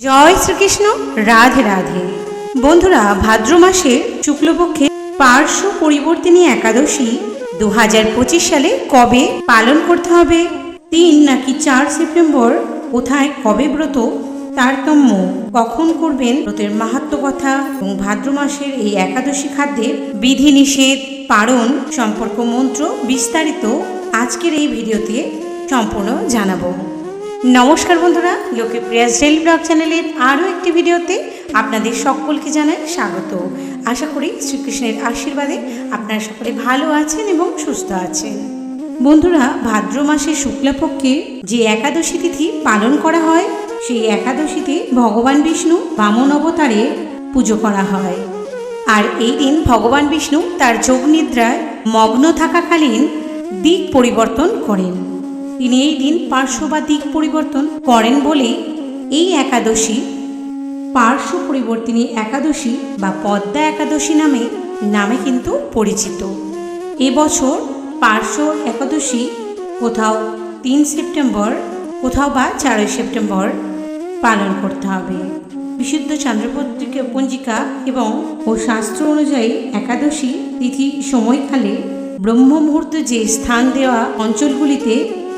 জয় শ্রীকৃষ্ণ, রাধে রাধে। বন্ধুরা, ভাদ্র মাসে শুক্লপক্ষে পার্শ্ব পরিবর্তিনী একাদশী দু হাজার পঁচিশ সালে কবে পালন করতে হবে? তিন নাকি চার সেপ্টেম্বর? কোথায় কবে ব্রত? তারতম্য কখন করবেন ব্রতের মাহাত্ম কথা এবং ভাদ্র মাসের এই একাদশী খাদ্যের বিধিনিষেধ পারণ সম্পর্ক মন্ত্র বিস্তারিত আজকের এই ভিডিওতে সম্পূর্ণ জানাব। নমস্কার বন্ধুরা, লোকে প্রিয়াস ডেলি ব্লগ চ্যানেলের আরও একটি ভিডিওতে আপনাদের সকলকে জানাই স্বাগত। আশা করি শ্রীকৃষ্ণের আশীর্বাদে আপনারা সকলে ভালো আছেন এবং সুস্থ আছেন। বন্ধুরা, ভাদ্র মাসের শুক্লাপক্ষে যে একাদশী তিথি পালন করা হয়, সেই একাদশীতে ভগবান বিষ্ণু বামন অবতারে পুজো করা হয়। আর এই দিন ভগবান বিষ্ণু তার যোগ নিদ্রায় মগ্ন থাকাকালীন দিক পরিবর্তন করেন। তিনি এই দিন পার্শ্ব বা দিক পরিবর্তন করেন বলেই এই একাদশী, পার্শ্ব পরিবর্তিনী একাদশী বা পদ্মা একাদশী নামে নামে কিন্তু পরিচিত। এবছর পার্শ্ব একাদশী কোথাও তিন সেপ্টেম্বর, কোথাও বা চারই সেপ্টেম্বর পালন করতে হবে। বিশুদ্ধ চন্দ্রপত্রিকা পঞ্জিকা এবং ও শাস্ত্র অনুযায়ী একাদশী তিথি সময়কালে ব্রহ্ম মুহূর্ত যে স্থান দেওয়া অঞ্চলগুলিতে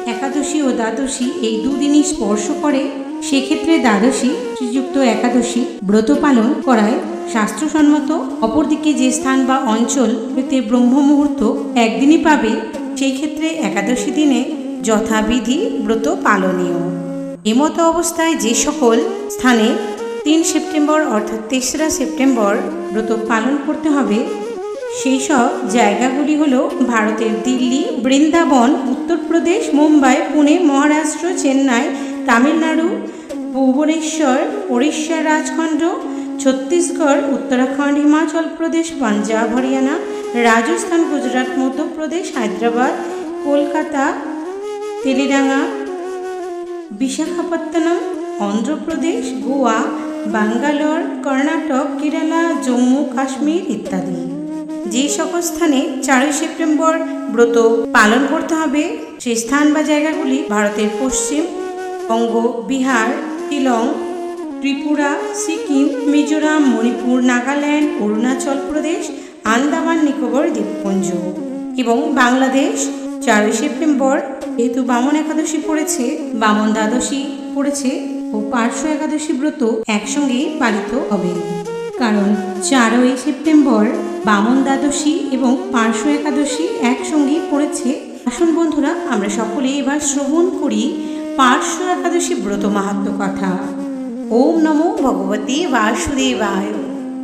একাদশী ও দ্বাদশী এই দুদিনই স্পর্শ করে, সেক্ষেত্রে দ্বাদশী, শ্রীযুক্ত একাদশী ব্রত পালন করায় শাস্ত্রসম্মত, অপরদিকে যে স্থান বা অঞ্চল হইতে ব্রহ্ম মুহূর্ত একদিনই পাবে সেই ক্ষেত্রে একাদশী দিনে যথাবিধি ব্রত পালনীয়। এমত অবস্থায় যে সকল স্থানে তিন সেপ্টেম্বর অর্থাৎ তেসরা সেপ্টেম্বর ব্রত পালন করতে হবে সেই সব জায়গাগুলি হল ভারতের দিল্লি, বৃন্দাবন, উত্তরপ্রদেশ, মুম্বাই, পুনে, মহারাষ্ট্র, চেন্নাই, তামিলনাড়ু, ভুবনেশ্বর, ওড়িশা রাজখণ্ড, ছত্তিশগড়, উত্তরাখণ্ড, হিমাচল প্রদেশ, পাঞ্জাব, হরিয়ানা, রাজস্থান, গুজরাট, মধ্যপ্রদেশ, হায়দ্রাবাদ, কলকাতা, তেলেঙ্গানা, বিশাখাপত্তনম, অন্ধ্রপ্রদেশ, গোয়া, বাঙ্গালোর, কর্ণাটক, কেরালা, জম্মু, কাশ্মীর ইত্যাদি। যে সকল স্থানে চারই সেপ্টেম্বর ব্রত পালন করতে হবে, সেই স্থান বা জায়গাগুলি ভারতের পশ্চিম, বঙ্গ, বিহার শিলং ত্রিপুরা, সিকিম, মিজোরাম, মণিপুর, নাগাল্যান্ড, অরুণাচল প্রদেশ, আন্দামান, নিকোবর, দ্বীপপুঞ্জ এবং বাংলাদেশ। চারই সেপ্টেম্বর যেহেতু বামন একাদশী পড়েছে, বামন দ্বাদশী পড়েছে ও পার্শ্ব একাদশী ব্রত একসঙ্গেই পালিত হবে। কারণ চারই সেপ্টেম্বর বামন দ্বাদশী এবং পার্শ্ব একাদশী একসঙ্গে পড়েছে। আসুন বন্ধুরা, আমরা সকলে এবার শ্রবণ করি পার্শ্ব একাদশী ব্রত মাহাত্ম কথা। ওম নমো ভগবতে বাসুদেবায়।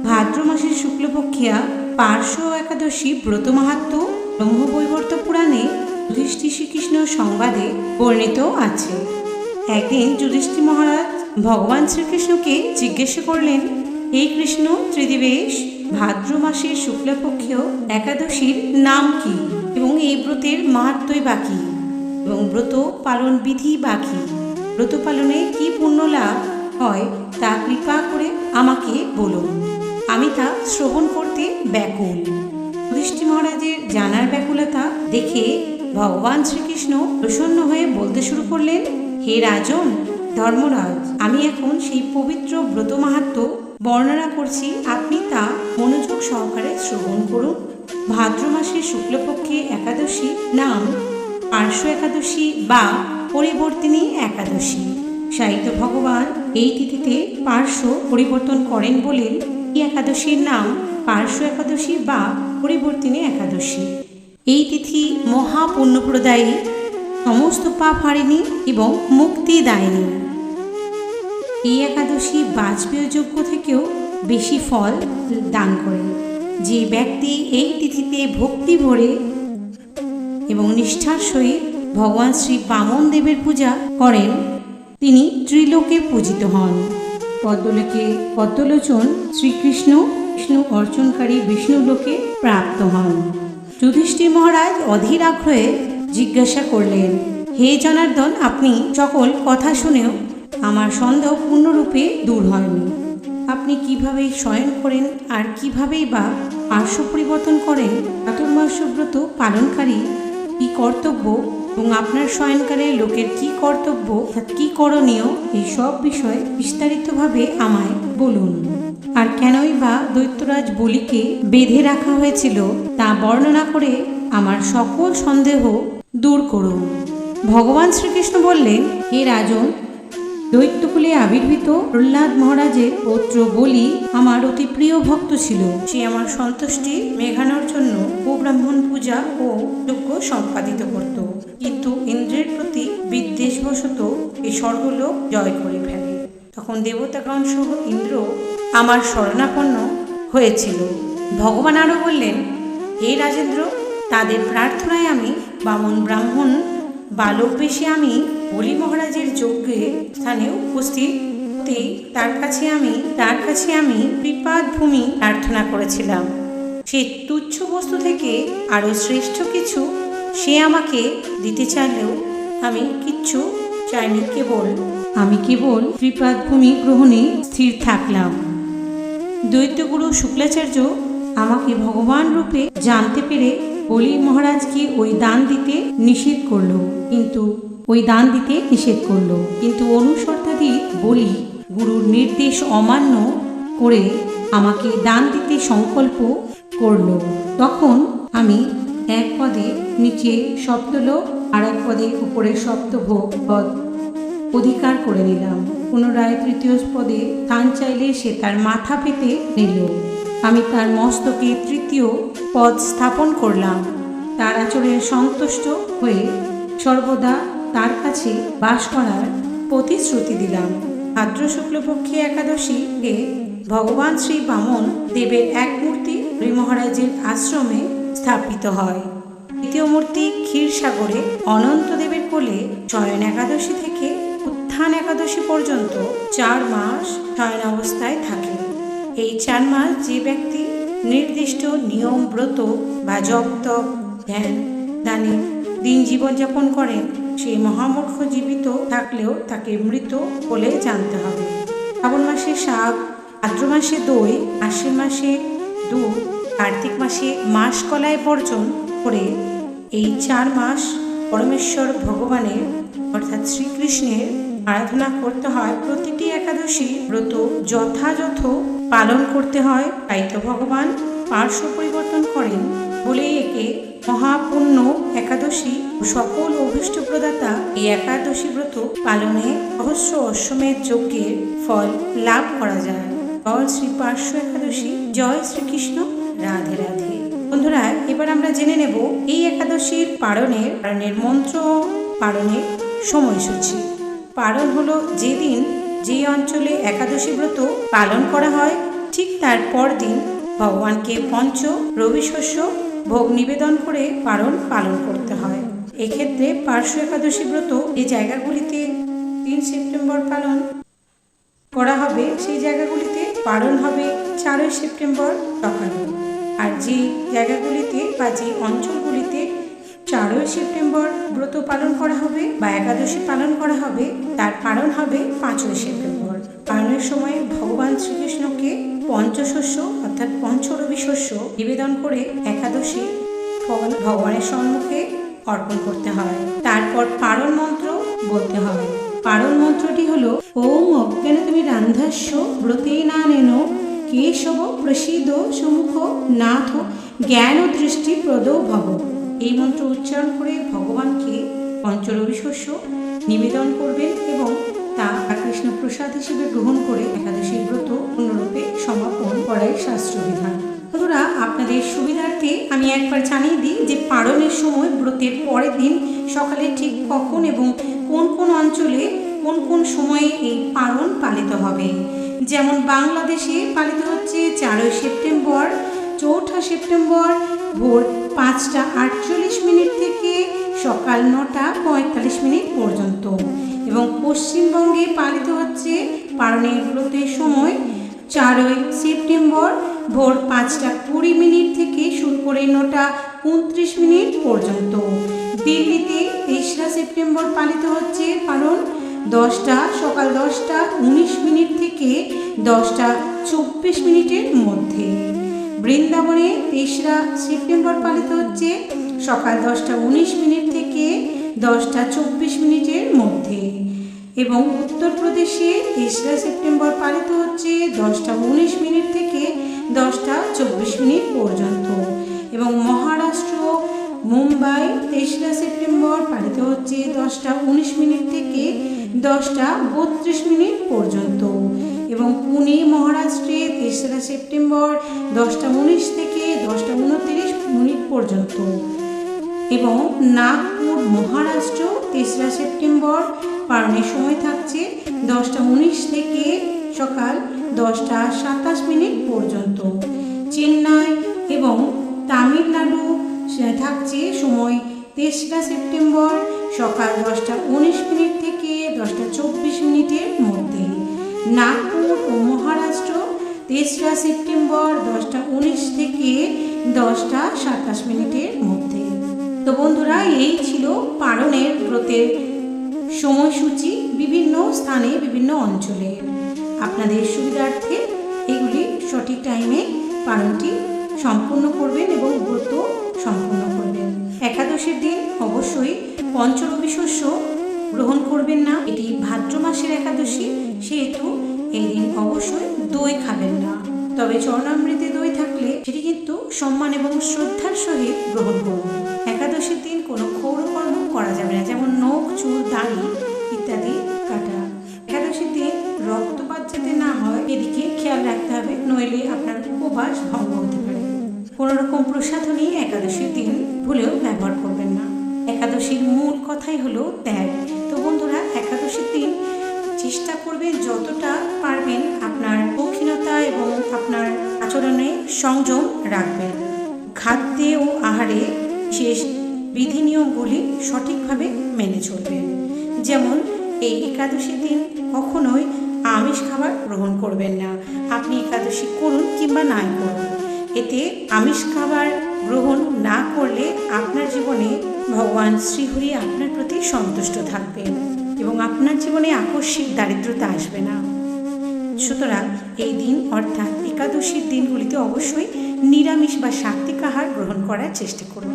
ভাদ্র মাসের শুক্লপক্ষিয়া পার্শ্ব একাদশী ব্রত মাহাত্ম ব্রহ্মবৈবর্ত পুরাণে যুধিষ্ঠির শ্রীকৃষ্ণ সংবাদে বর্ণিত আছে। একদিন যুধিষ্ঠির মহারাজ ভগবান শ্রীকৃষ্ণকে জিজ্ঞাসা করলেন, হে কৃষ্ণ, ত্রিদিবেশ ভাদ্র মাসের শুক্লপক্ষীয় একাদশীর নাম কি এবং এই ব্রতের মাহাত্মই বাকি এবং ব্রত পালন বিধি বাকি ব্রত পালনে কি পুণ্য লাভ হয় তা কৃপা করে আমাকে বলুন। আমি তা শ্রবণ করতে ব্যাকুল। যুধিষ্ঠি মহারাজের জানার ব্যাকুলতা দেখে ভগবান শ্রীকৃষ্ণ প্রসন্ন হয়ে বলতে শুরু করলেন, হে রাজন, ধর্মরাজ, আমি এখন সেই পবিত্র ব্রত মাহাত্ম বর্ণনা করছি, আপনি তা মনোযোগ সহকারে শ্রবণ করুন। ভাদ্র মাসের শুক্লপক্ষে একাদশী নাম পার্শ্ব একাদশী বা পরিবর্তিনী একাদশী। সাহিত্য ভগবান এই তিথিতে পার্শ্ব পরিবর্তন করেন বলেন এই একাদশীর নাম পার্শ্ব একাদশী বা পরিবর্তিনী একাদশী। এই তিথি মহা পুণ্যপ্রদায়ী, সমস্ত পাপ হারিনি এবং মুক্তি মুক্তিদায়িনী এই একাদশী বাজপেয় যজ্ঞ থেকেও বেশি ফল দান করে যে ব্যক্তি এই তিথিতে ভক্তি ভরে এবং নিষ্ঠার সহিত ভগবান শ্রী বামন দেবের পূজা করেন, তিনি ত্রিলোকে পূজিত হন। পদ্মলোকে পদ্মলোচন শ্রীকৃষ্ণ, বিষ্ণু অর্চনকারী বিষ্ণুলোকে প্রাপ্ত হন। যুধিষ্ঠির মহারাজ অধীর আগ্রহে জিজ্ঞাসা করলেন, হে জনার্দন, আপনি সকল কথা শুনেও আমার সন্দেহ পূর্ণরূপে দূর হয়নি। আপনি কীভাবে শয়ন করেন আর কিভাবেই বা পার্শ্ব পরিবর্তন করেন চাতুর্মাস্য ব্রত পালনকারী কি কর্তব্য এবং আপনার শয়নকালে লোকের কি কর্তব্য কি করণীয়, এই সব বিষয়ে বিস্তারিতভাবে আমায় বলুন। আর কেনই বা দৈত্যরাজ বলিকে বেঁধে রাখা হয়েছিল, তা বর্ণনা করে আমার সকল সন্দেহ দূর করুন। ভগবান শ্রীকৃষ্ণ বললেন, হে রাজন দৈত্যকুলে আবির্ভূত প্রহ্লাদ মহারাজের পৌত্র বলি আমার অতি প্রিয় ভক্ত ছিল। সে আমার সন্তুষ্টি মেঘানোর জন্য ব্রাহ্মণ পূজা ও যজ্ঞ সম্পাদিত করত। কিন্তু ইন্দ্রের প্রতি বিদ্বেষবশত এই স্বর্গলোক জয় করে ফেলে। তখন দেবতাগণ সহ ইন্দ্র আমার শরণাপন্ন হয়েছিল। ভগবান আরও বললেন, হে রাজেন্দ্র, তাদের প্রার্থনায় আমি বামন ব্রাহ্মণ বালক বেশে আমি বলি মহারাজের যজ্ঞে স্থানে উপস্থিত। তার কাছে আমি, তার কাছে আমি বিপাদ ভূমি প্রার্থনা করেছিলাম। সে তুচ্ছ বস্তু থেকে আরও শ্রেষ্ঠ কিছু সে আমাকে দিতে চাইলেও আমি কিচ্ছু চাইনি, কেবল আমি কেবল ত্রিপাদ ভূমি গ্রহণে স্থির থাকলাম। দৈত্যগুরু শুক্লাচার্য আমাকে ভগবান রূপে জানতে পেরে বলি মহারাজকে ওই দান দিতে নিষেধ করল? কিন্তু ওই দান দিতে নিষেধ করল। কিন্তু অনুসর্তাদি বলি, গুরুর নির্দেশ অমান্য করে আমাকে দান দিতে সংকল্প করল। তখন আমি এক পদে নিচে সপ্তলোক আর এক পদে উপরে সপ্তভোগ পদ অধিকার করে নিলাম। পুনরায় তৃতীয় পদে স্থান চাইলে সে তার মাথা পেতে নিল। আমি তার মস্তকে তৃতীয় পদ স্থাপন করলাম। তার আচরণে সন্তুষ্ট হয়ে সর্বদা তার কাছে বাস করার প্রতিশ্রুতি দিলাম। ভাদ্র শুক্লপক্ষী একাদশীকে ভগবান শ্রী বামন দেবের এক মূর্তি হরি মহারাজের আশ্রমে স্থাপিত হয়। দ্বিতীয় মূর্তি ক্ষীরসাগরে অনন্তদেবের কোলে শয়ন একাদশী থেকে উত্থান একাদশী পর্যন্ত চার মাস শয়ন অবস্থায় থাকে। এই চার মাস যে ব্যক্তি নির্দিষ্ট নিয়ম, ব্রত বা জপ, তপ, ধ্যান, দানে দিন জীবনযাপন করেন সেই মহামূর্খ জীবিত থাকলেও তাকে মৃত বলে জানতে হবে। শ্রাবণ মাসে শাক, ভাদ্র মাসে দই, আশ্বিন মাসে দুধ, কার্তিক মাসে মাস কলায় বর্জন করে এই চার মাস পরমেশ্বর ভগবানের অর্থাৎ শ্রীকৃষ্ণের আরাধনা করতে হয়। প্রতিটি একাদশী ব্রত যথাযথ পালন করতে হয়, তাই তো ভগবান পার্শ্ব পরিবর্তন করেন বলেই একে মহাপুণ্য একাদশী সকল অভীষ্ট প্রদাতা এই একাদশী ব্রত পালনে সহস্র অশ্বমেধ যজ্ঞের ফল লাভ করা যায়। জয় শ্রী পার্শ্ব একাদশী, জয় শ্রীকৃষ্ণ, রাধে রাধে। বন্ধুরা, এবার আমরা জেনে নেব এই একাদশীর পালনের পালনের মন্ত্র পালনের সময়সূচি। পালন হলো যেদিন যে অঞ্চলে একাদশী ব্রত পালন করা হয়, ঠিক তার পরদিন ভগবানকে পঞ্চ, রবি শস্য, ভোগ নিবেদন করে পালন পালন করতে হয়। এক্ষেত্রে পার্শ্ব একাদশী ব্রত এই জায়গাগুলিতে তিন সেপ্টেম্বর পালন করা হবে, সেই জায়গাগুলিতে পালন হবে চারই সেপ্টেম্বর সকালে। আর যে জায়গাগুলিতে বা যে অঞ্চলগুলিতে চারই সেপ্টেম্বর ব্রত পালন করা হবে বা একাদশী পালন করা হবে, তার পালন হবে পাঁচই সেপ্টেম্বর। পালনের সময় ভগবান শ্রীকৃষ্ণকে পঞ্চশস্য অর্থাৎ পঞ্চরবি শস্য নিবেদন করে একাদশী ভগবানের সম্মুখে অর্পণ করতে হয়। তারপর পারণ মন্ত্র বলতে হয়। পারণ মন্ত্রটি হলো, ওম অজ্ঞান তুমি রান্ধাস্য ব্রতে না নেন কেশব প্রসিদ্ধ সুমুখ নাথ, জ্ঞান ও দৃষ্টি প্রদ ভব। এই মন্ত্র উচ্চারণ করে ভগবানকে পঞ্চরবি শস্য নিবেদন করবেন এবং তা কৃষ্ণ প্রসাদ হিসেবে গ্রহণ করে একাদশীর ব্রত পূর্ণরূপে সমাপন করাই শাস্ত্রবিধান বন্ধুরা, আপনাদের সুবিধার্থে আমি একবার জানিয়ে দিই যে পারণের সময় ব্রতের পরের দিন সকালে ঠিক কখন এবং কোন কোন অঞ্চলে কোন কোন সময়ে এই পালন পালিত হবে। যেমন বাংলাদেশে পালিত হচ্ছে চারই সেপ্টেম্বর, চৌঠা সেপ্টেম্বর, ভোর পাঁচটা আটচল্লিশ মিনিট থেকে সকাল নটা পঁয়তাল্লিশ মিনিট পর্যন্ত। এবং পশ্চিমবঙ্গে পালিত হচ্ছে পালনের ব্রতের সময় চারই সেপ্টেম্বর ভোর পাঁচটা কুড়ি মিনিট থেকে শুরু করে নটা উনত্রিশ মিনিট পর্যন্ত। দিল্লিতে তেসরা সেপ্টেম্বর পালিত হচ্ছে কারণ দশটা, সকাল দশটা উনিশ মিনিট থেকে দশটা চব্বিশ মিনিটের মধ্যে। বৃন্দাবনে তেসরা সেপ্টেম্বর পালিত হচ্ছে সকাল দশটা উনিশ মিনিট থেকে দশটা চব্বিশ মিনিটের মধ্যে। এবং উত্তরপ্রদেশে তেসরা সেপ্টেম্বর পালিত হচ্ছে দশটা উনিশ মিনিট থেকে দশটা চব্বিশ মিনিট পর্যন্ত। এবং মহারাষ্ট্র, মুম্বাই তেসরা সেপ্টেম্বর পালিত হচ্ছে দশটা উনিশ মিনিট থেকে দশটা বত্রিশ মিনিট পর্যন্ত। এবং পুনে মহারাষ্ট্রে তেসরা সেপ্টেম্বর দশটা উনিশ থেকে দশটা উনত্রিশ মিনিট পর্যন্ত। এবং নাগপুর মহারাষ্ট্র তেসরা সেপ্টেম্বর পালনের সময় থাকছে দশটা উনিশ থেকে সকাল দশটা সাতাশ মিনিট পর্যন্ত। চেন্নাই এবং তামিলনাড়ু থাকছে সময় তেসরা সেপ্টেম্বর সকাল দশটা উনিশ মিনিট থেকে দশটা চব্বিশ মিনিটের মধ্যে। নাগপুর ও মহারাষ্ট্র, তেসরা সেপ্টেম্বর দশটা উনিশ থেকে দশটা সাতাশ মিনিটের মধ্যে। তো বন্ধুরা, এই ছিল পালনের ব্রতের সময়সূচি বিভিন্ন স্থানে, বিভিন্ন অঞ্চলে। আপনাদের সুবিধার্থে এগুলি সঠিক টাইমে পালনটি সম্পূর্ণ করবেন এবং ব্রত সম্পূর্ণ করবেন। একাদশীর দিন অবশ্যই পঞ্চরবি শস্য গ্রহণ করবেন না। এটি ভাদ্র মাসের একাদশী সেহেতু এই দিন অবশ্যই দই খাবেন না। তবে চরণামৃতে দই থাকলে সেটি কিন্তু সম্মান এবং শ্রদ্ধার সহিত গ্রহণ করুন। একাদশীর দিন কোনো ক্ষৌরকর্ম করা যাবে না, যেমন নখ, চুল, দাড়ি ইত্যাদি কাটা। একাদশীর দিন রক্তপাত যাতে না হয়, এদিকে খেয়াল রাখতে হবে, নইলে আপনার উপবাস ভঙ্গ হতে পারে। কোনো রকম প্রসাধনী একাদশীর দিন ভুলেও ব্যবহার করবেন না। একাদশীর মূল কথাই হলো ত্যাগ। চেষ্টা করবেন যতটা পারবেন আপনার দক্ষিণতা এবং আপনার আচরণে সংযম রাখবেন। খাদ্যে ও আহারে শেষ বিধি নিয়মগুলি সঠিকভাবে মেনে চলবেন। যেমন, এই একাদশীর দিন কখনোই আমিষ খাবার গ্রহণ করবেন না। আপনি একাদশী করুন কিংবা নাই করুন। এতে আমিষ খাবার গ্রহণ না করলে আপনার জীবনে ভগবান শ্রীহরি আপনার প্রতি সন্তুষ্ট থাকবেন। এবং আপনার জীবনে আকস্মিক দারিদ্রতা আসবে না। সুতরাং এই দিন অর্থাৎ একাদশীর দিনগুলিতে অবশ্যই নিরামিষ বা সাত্বিক আহার গ্রহণ করার চেষ্টা করুন।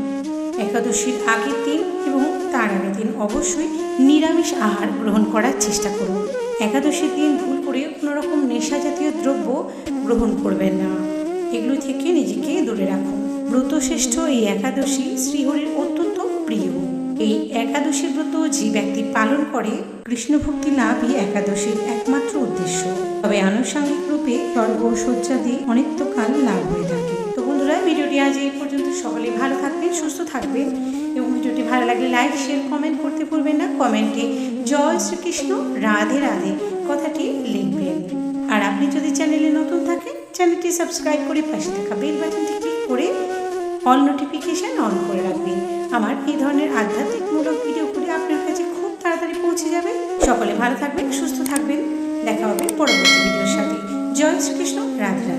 একাদশীর আগের দিন এবং তার আগের দিন অবশ্যই নিরামিষ আহার গ্রহণ করার চেষ্টা করুন। একাদশীর দিন ভুল করে কোনো রকম নেশা জাতীয় দ্রব্য গ্রহণ করবেন না। এগুলো থেকে নিজেকে দূরে রাখুন। ব্রতশ্রেষ্ঠ এই একাদশী শ্রীহরির এই একাদশী ব্রত যে ব্যক্তি পালন করে, কৃষ্ণ ভক্তি লাভই একাদশীর একমাত্র উদ্দেশ্য। তবে আনুষঙ্গিক রূপে শয্যাদি অনিত্যকাল লাভ হয়ে থাকে। তো বন্ধুরা, ভিডিওটি আজ এই পর্যন্ত। সকলে ভালো থাকবেন, সুস্থ থাকবেন এবং ভিডিওটি ভালো লাগলে লাইক শেয়ার কমেন্ট করতে ভুলবেন না। কমেন্টে জয় শ্রীকৃষ্ণ, রাধে রাধে কথাটি লিখবেন। আর আপনি যদি চ্যানেলে নতুন থাকেন চ্যানেলটি সাবস্ক্রাইব করে পাশে থাকা বেল বাটনটি ক্লিক করে অল নোটিফিকেশান অন করে রাখবেন। আমার এই ধরনের আধ্যাত্মিকমূলক ভিডিওগুলি আপনার কাছে খুব তাড়াতাড়ি পৌঁছে যাবে। সকলে ভালো থাকবেন, সুস্থ থাকবেন। দেখা হবে পরবর্তী ভিডিওর সাথে। জয় শ্রীকৃষ্ণ রাধে।